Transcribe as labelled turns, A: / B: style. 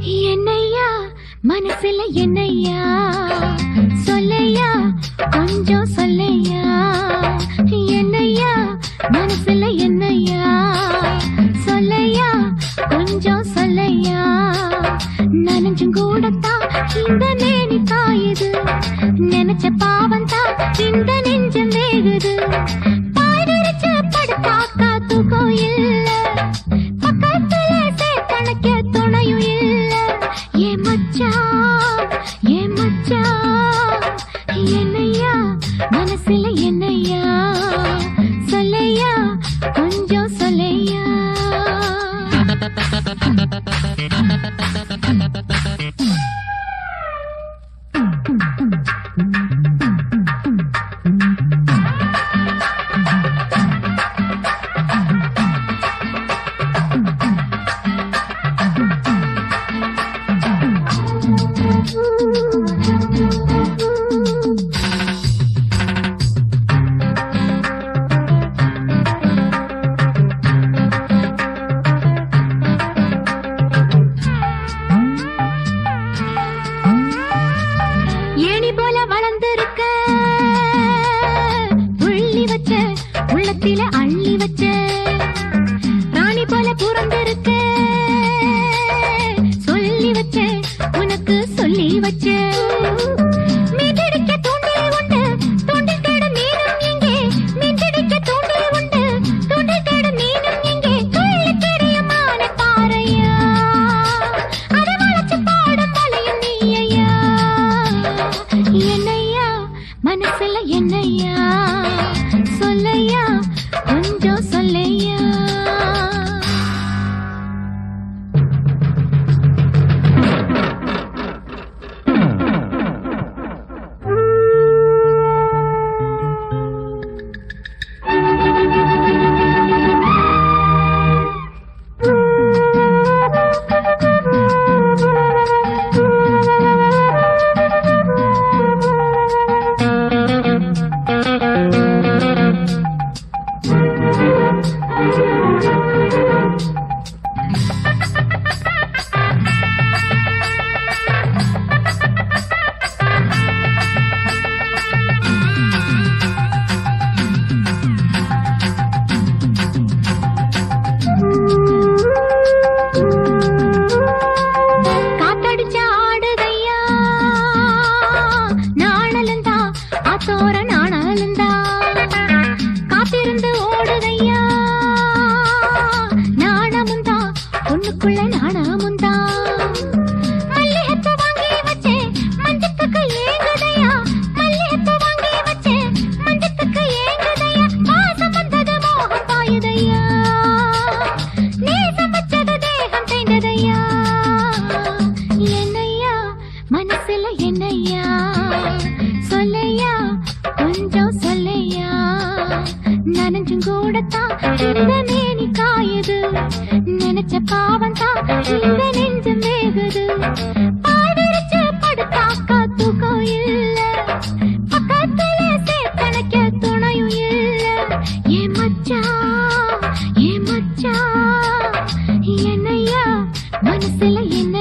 A: என்னையா? மனசுல என்னையா? சொல்லையா? கொஞ்சம் சொல்லையா? என்னையா? மனசுல என்னையா? சொல்லையா? கொஞ்சம் சொல்லையா? நனைஞ்சும் கூடத்தான் இந்த நேனி தாயுது நினைச்ச பாவம் தான் இந்த நெஞ்சம் வேகுது. うん。உள்ளத்தில அள்ளி வச்ச ராணி போல பிறந்திருக்க சொல்லி வச்ச உனக்கு சொல்லி வச்ச. என்னையா தூண்டில் உண்டு தொடுதையா ஓடுதையா நாணமுந்தா பொண்ணுக்குள்ள நினைச்ச பாவம் தான் இந்த நெஞ்சம் வேகுது பாதரிச்சு படுத்தாக்கா தூக்கம் இல்ல. என்னையா மனசுல என்ன